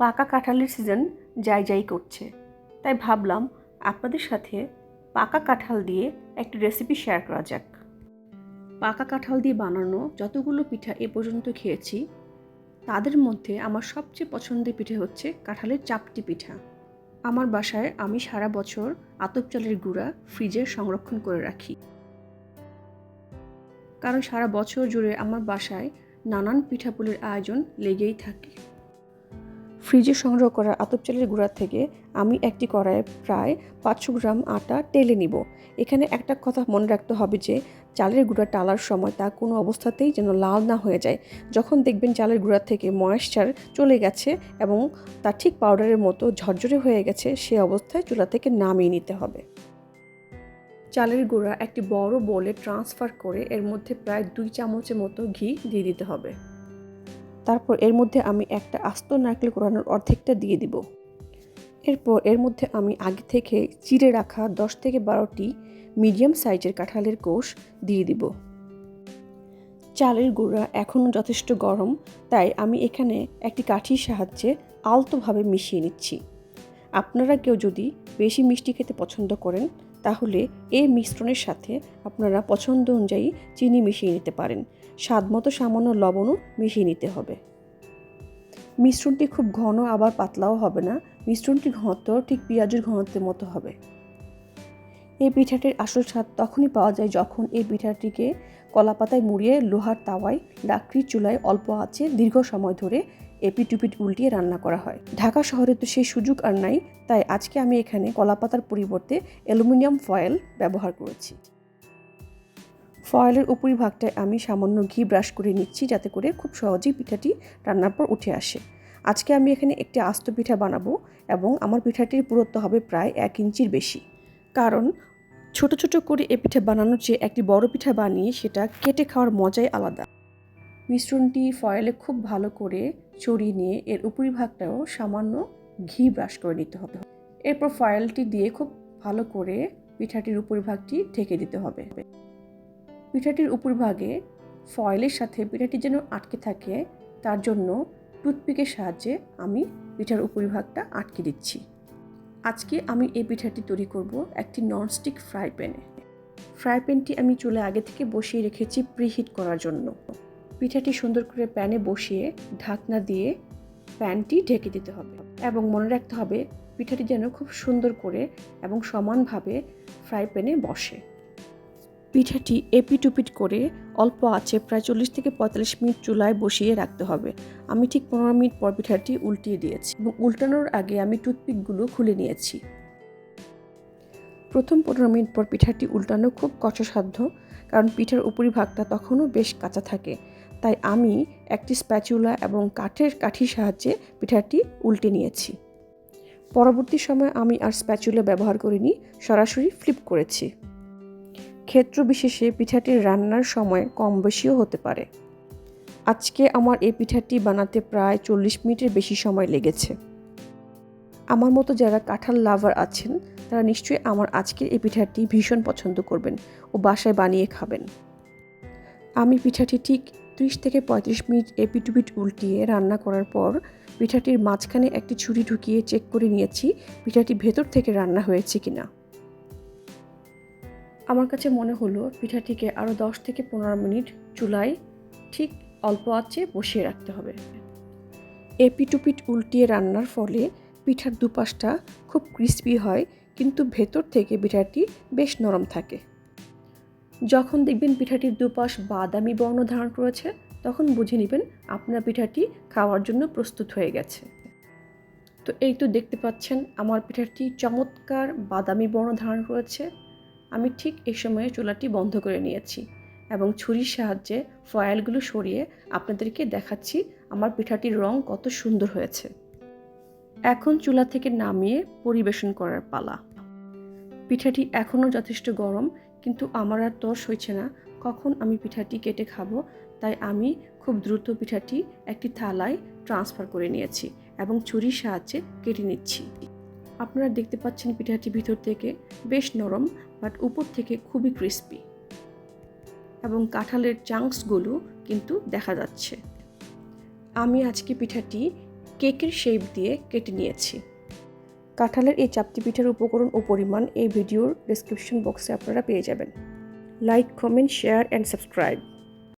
পাকা কাঁঠালের সিজন যাই যাই করছে। তাই ভাবলাম আপনাদের সাথে পাকা কাঁঠাল দিয়ে একটি রেসিপি শেয়ার করা যাক। পাকা কাঁঠাল দিয়ে বানানো যতগুলো পিঠা এ পর্যন্ত খেয়েছি, তাদের মধ্যে আমার সবচেয়ে পছন্দের পিঠে হচ্ছে কাঁঠালের চাপটি পিঠা। আমার বাসায় আমি সারা বছর আতপ চালের গুঁড়া ফ্রিজে সংরক্ষণ করে রাখি। কারণ সারা বছর জুড়ে আমার বাসায় নানান পিঠাপুলির আয়োজন লেগেই থাকে। ফ্রিজে সংগ্রহ করা আতপ চালের গুঁড়া থেকে আমি একটি কড়াইয়ে প্রায় পাঁচশো গ্রাম আটা টেলে নিব। এখানে একটা কথা মনে রাখতে হবে যে, চালের গুঁড়া টালার সময় তা কোনো অবস্থাতেই যেন লাল না হয়ে যায়। যখন দেখবেন চালের গুঁড়া থেকে ময়েশ্চার চলে গেছে এবং তা ঠিক পাউডারের মতো ঝরঝরে হয়ে গেছে, সে অবস্থায় চুলা থেকে নামিয়ে নিতে হবে। চালের গুঁড়া একটি বড় বোলে ট্রান্সফার করে এর মধ্যে প্রায় দুই চামচের মতো ঘি দিয়ে দিতে হবে। তারপর এর মধ্যে আমি একটা আস্ত নারকেল কোরানোর অর্ধেকটা দিয়ে দিব। এরপর এর মধ্যে আমি আগে থেকে চিড়ে রাখা দশ থেকে বারোটি মিডিয়াম সাইজের কাঁঠালের কোষ দিয়ে দিব। চালের গুঁড়া এখনও যথেষ্ট গরম, তাই আমি এখানে একটি কাঠির সাহায্যে আলতোভাবে মিশিয়ে নিচ্ছি। আপনারা কেউ যদি বেশি মিষ্টি খেতে পছন্দ করেন তাহলে এই মিশ্রণের সাথে আপনারা পছন্দ অনুযায়ী চিনি মিশিয়ে নিতে পারেন। স্বাদ মতো সামান্য লবণও মিশিয়ে নিতে হবে। মিশ্রণটি খুব ঘন, আবার পাতলাও হবে না। মিশ্রণটির ঘনত্ব ঠিক পেঁয়াজের ঘনত্বের মতো হবে। এই পিঠাটির আসল স্বাদ তখনই পাওয়া যায় যখন এই পিঠাটিকে কলাপাতায় মুড়িয়ে লোহার তাওয়ায় লাকড়ির চুলায় অল্প আছে দীর্ঘ সময় ধরে এপিট টুপিট উল্টিয়ে রান্না করা হয়। ঢাকা শহরে তো সেই সুযোগ আর নাই, তাই আজকে আমি এখানে কলাপাতার পরিবর্তে অ্যালুমিনিয়াম ফয়েল ব্যবহার করেছি। ফয়েলের উপরিভাগটায় আমি সামান্য ঘি ব্রাশ করে নিচ্ছি যাতে করে খুব সহজেই পিঠাটি রান্নার পর উঠে আসে। আজকে আমি এখানে একটি আস্ত পিঠা বানাবো এবং আমার পিঠাটির পুরত্ব হবে প্রায় এক ইঞ্চির বেশি। কারণ ছোট ছোট করে এ পিঠা বানানোর চেয়ে একটি বড় পিঠা বানিয়ে সেটা কেটে খাওয়ার মজাই আলাদা। মিশ্রণটি ফয়েলে খুব ভালো করে চড়িয়ে নিয়ে এর উপরিভাগটাও সামান্য ঘি ব্রাশ করে নিতে হবে। এরপর ফয়েলটি দিয়ে খুব ভালো করে পিঠাটির উপরিভাগটি ঢেকে দিতে হবে। পিঠাটির উপরিভাগে ফয়েলের সাথে পিঠাটি যেন আটকে থাকে, তার জন্য টুথপিকের সাহায্যে আমি পিঠার উপরিভাগটা আটকে দিচ্ছি। আজকে আমি এই পিঠাটি তৈরি করব একটি ননস্টিক ফ্রাই প্যানে। ফ্রাই প্যানটি আমি চুলে আগে থেকে বসিয়ে রেখেছি প্রিহিট করার জন্য। পিঠাটি সুন্দর করে প্যানে বসিয়ে ঢাকনা দিয়ে প্যানটি ঢেকে দিতে হবে এবং মনে রাখতে হবে পিঠাটি যেন খুব সুন্দর করে এবং সমানভাবে ফ্রাই প্যানে বসে। পিঠাটি এপিটুপিট করে অল্প আছে প্রায় চল্লিশ থেকে পঁয়তাল্লিশ মিনিট চুলায় বসিয়ে রাখতে হবে। আমি ঠিক পনেরো মিনিট পর পিঠাটি উল্টিয়ে দিয়েছি এবং উল্টানোর আগে আমি টুথপিকগুলো খুলে নিয়েছি। প্রথম পনেরো মিনিট পর পিঠাটি উল্টানো খুব কষ্টসাধ্য, কারণ পিঠার উপরিভাগটা তখনও বেশ কাঁচা থাকে। তাই আমি একটি স্প্যাচুলা এবং কাঠের কাঠির সাহায্যে পিঠাটি উল্টে নিয়েছি। পরবর্তী সময় আমি আর স্প্যাচুলা ব্যবহার করিনি, সরাসরি ফ্লিপ করেছি। ক্ষেত্র বিশেষে পিঠাটির রান্নার সময় কম বেশিও হতে পারে। আজকে আমার এই পিঠাটি বানাতে প্রায় চল্লিশ মিনিটের বেশি সময় লেগেছে। আমার মতো যারা কাঁঠাল লাভার আছেন, তারা নিশ্চয়ই আমার আজকের এই পিঠাটি ভীষণ পছন্দ করবেন ও বাসায় বানিয়ে খাবেন। আমি পিঠাটি ঠিক ত্রিশ থেকে পঁয়ত্রিশ মিনিট এপিটুপিট উল্টিয়ে রান্না করার পর পিঠাটির মাঝখানে একটি ছুরি ঢুকিয়ে চেক করে নিয়েছি পিঠাটি ভেতর থেকে রান্না হয়েছে কিনা। আমার কাছে মনে হলো পিঠাটিকে আরও দশ থেকে পনেরো মিনিট চুলায় ঠিক অল্প আঁচে বসিয়ে রাখতে হবে। এপিটুপিট উল্টিয়ে রান্নার ফলে পিঠার দুপাশটা খুব ক্রিস্পি হয়, কিন্তু ভেতর থেকে পিঠাটি বেশ নরম থাকে। যখন দেখবেন পিঠাটির দুপাশ বাদামি বর্ণ ধারণ করেছে, তখন বুঝে নেবেন আপনার পিঠাটি খাওয়ার জন্য প্রস্তুত হয়ে গেছে। তো এই তো দেখতে পাচ্ছেন, আমার পিঠাটি চমৎকার বাদামি বর্ণ ধারণ করেছে। আমি ঠিক এই সময়ে চুলাটি বন্ধ করে নিয়েছি এবং ছুরির সাহায্যে ফয়েলগুলো সরিয়ে আপনাদেরকে দেখাচ্ছি আমার পিঠাটির রং কত সুন্দর হয়েছে। এখন চুলা থেকে নামিয়ে পরিবেশন করার পালা। পিঠাটি এখনও যথেষ্ট গরম কিন্তু আমার আর তর্স হয়েছে না। কখন আমি পিঠাটি কেটে খাব? তাই আমি খুব দ্রুত পিঠাটি একটি থালায় ট্রান্সফার করে নিয়েছি এবং ছুরির সাহায্যে কেটে নিচ্ছি। আপনারা দেখতে পাচ্ছেন পিঠাটি ভিতর থেকে বেশ নরম বাট উপর থেকে খুবই ক্রিস্পি এবং কাঁঠালের চাংসগুলো কিন্তু দেখা যাচ্ছে। আমি আজকে পিঠাটি কেকের শেপ দিয়ে কেটে নিয়েছি। কাঁঠালের এই চাপটি পিঠার উপকরণ ও পরিমাণ এই ভিডিওর ডিসক্রিপশন বক্সে আপনারা পেয়ে যাবেন। Like comment share and subscribe